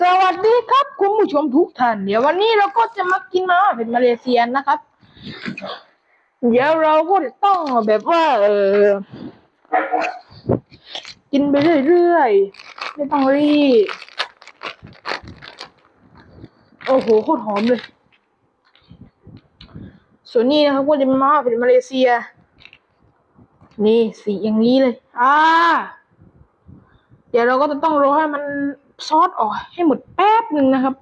สวัสดีครับคุณผู้ชมทุกท่าน เดี๋ยววันนี้เราก็จะมากินมาม่าเป็นมาเลเซียนะครับ เดี๋ยวเราก็จะต้องแบบว่า เออกินไปเรื่อยๆไม่ต้องรีบโอ้โหโคตรหอมเลย ส่วนนี้นะครับก็จะเป็นมาม่าเป็นมาเลเซีย นี่สีอย่างนี้เลย อ่า เดี๋ยวเราก็จะต้องรอให้มัน ซอสออกให้หมดแป๊บหนึ่งนะครับ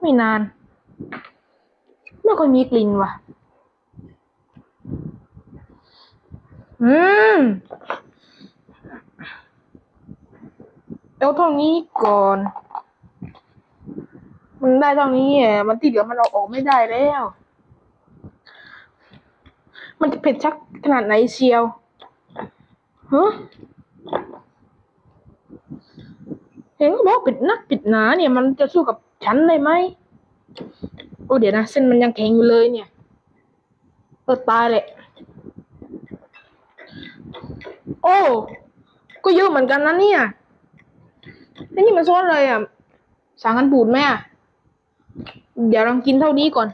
ไม่นาน ไม่ค่อยมีกลิ่นว่ะ อืมเอาเท่านี้ก่อน มันได้เท่านี้อะมันที่เหลือมันเอาออกไม่ได้แล้ว มันจะเผ็ดชักขนาดไหนเชียวฮะ เห็นก็บอกปิดนักปิดหนาเนี่ย มันจะสู้กับฉันได้ไหมโอ้เดี๋ยวนะเส้นมันยังแข็งอยู่เลยเนี่ยเออตายเลยโอ้ก็เยอะเหมือนกันนะเนี่ยแล้วนี่มันซอสอะไรอะสั่งกันบูดไหมอะเดี๋ยวลองกินเท่านี้ก่อน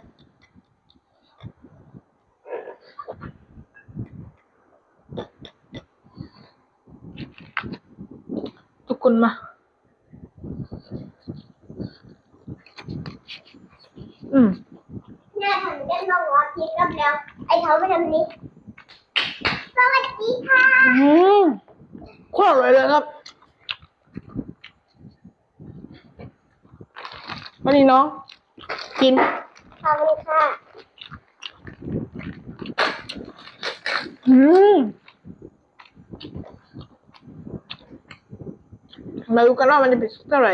ทุกคนมา อืมแม่ทำกันมาหัวคิดกับแล้ว ไอ้เขาไปทำนี้ สวัสดีค่ะอืมโคตรอร่อยเลยครับมานี่น้อง กิน ขอบคุณค่ะ อืมมาดูกันว่ามันจะเป็นเท่าไหร่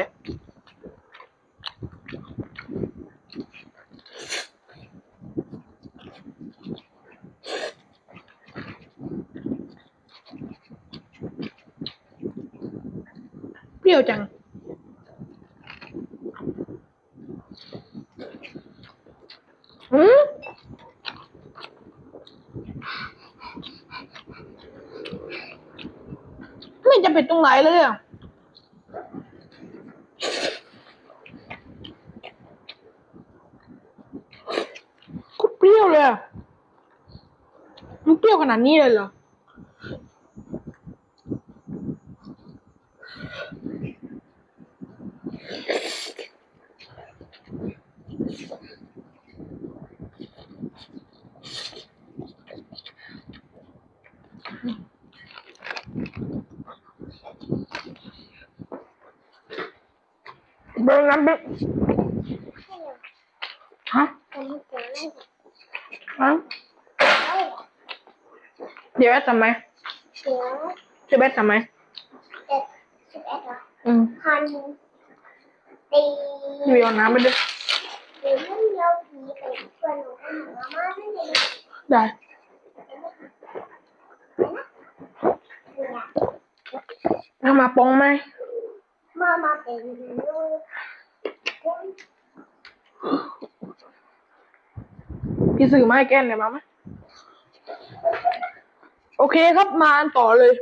เปรี้ยวจัง อืมไม่จะเป็นตรงไหนเลยอะก็เปรี้ยวเลยมันเปรี้ยวขนาดนี้เลยเหรอ เบอร์นั้นเป็นฮะผมเจอแล้วฮะเดี๋ยวแอดทำไมเดี๋ยวจะแอดทำไมเอ็ดสิบเอ็ดเหรออืมพันตีมีเอาน้ำไปด้วยหรือไม่เดียวผีไปชวนหนูไปหามาม่าไม่ได้ได้เนี่ยเอามาปองไหมมามาเป็นลูก พี่ซื้อมาให้แก้นเลยมาไหมโอเคครับมาอันต่อเลย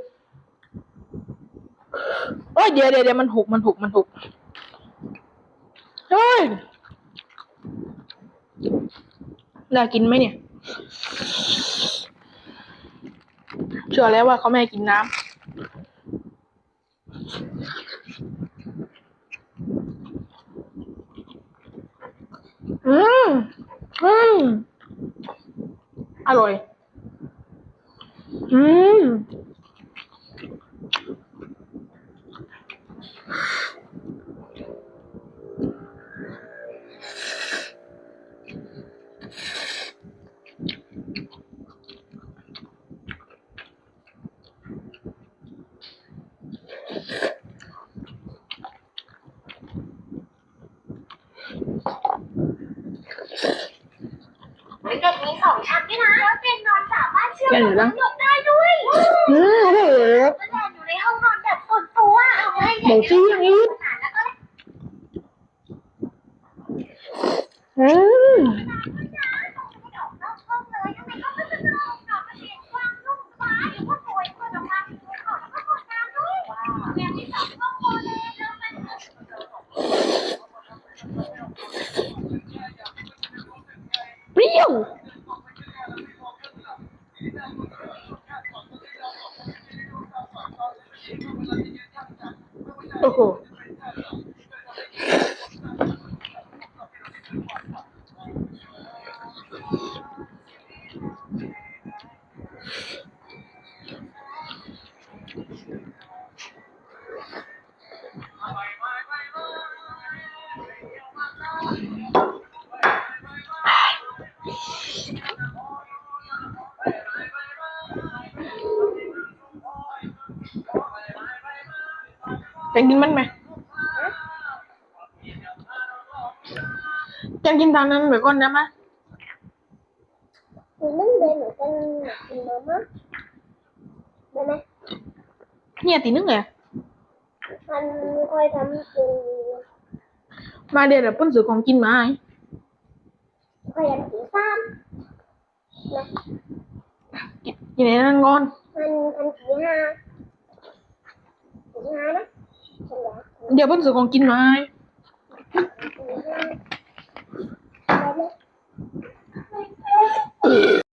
เอ้ยเดี๋ยวเดี๋ยวเดี๋ยวมันหกมันหกมันหกเฮ้ยน่ากินไหมเนี่ย เชื่อแล้วว่าเขาไม่ให้กินน้ำ อืมอืมอร่อย อืม เด็กมีสองชั้นด้วยนะแล้วเตียงนอนสามารถเชื่อมแกเหนือจังหยกได้ด้วยอืมอร่อยเลยครับก็แลอยู่ในห้องนอนแบบส่วนตัวเอาไว้บอกสิอย่างนี้แล้วก็อืมออกนอกห้องเลยทำไมก็ไม่สนุกนอนมันเตียงกว้างนุ่มสบายหรือว่าป่วยคนออกมาเป็นคนขอแล้วก็กดน้ำด้วย เปรี้ยว โอ้โหจะกินมันไหมจะกินตามนั้นไปก่อนนะมะคือนึ่งเลยเหมือนกันกินมาม่าได้ไหม เดี๋ยวเพิ่นซื้อของกินมาให้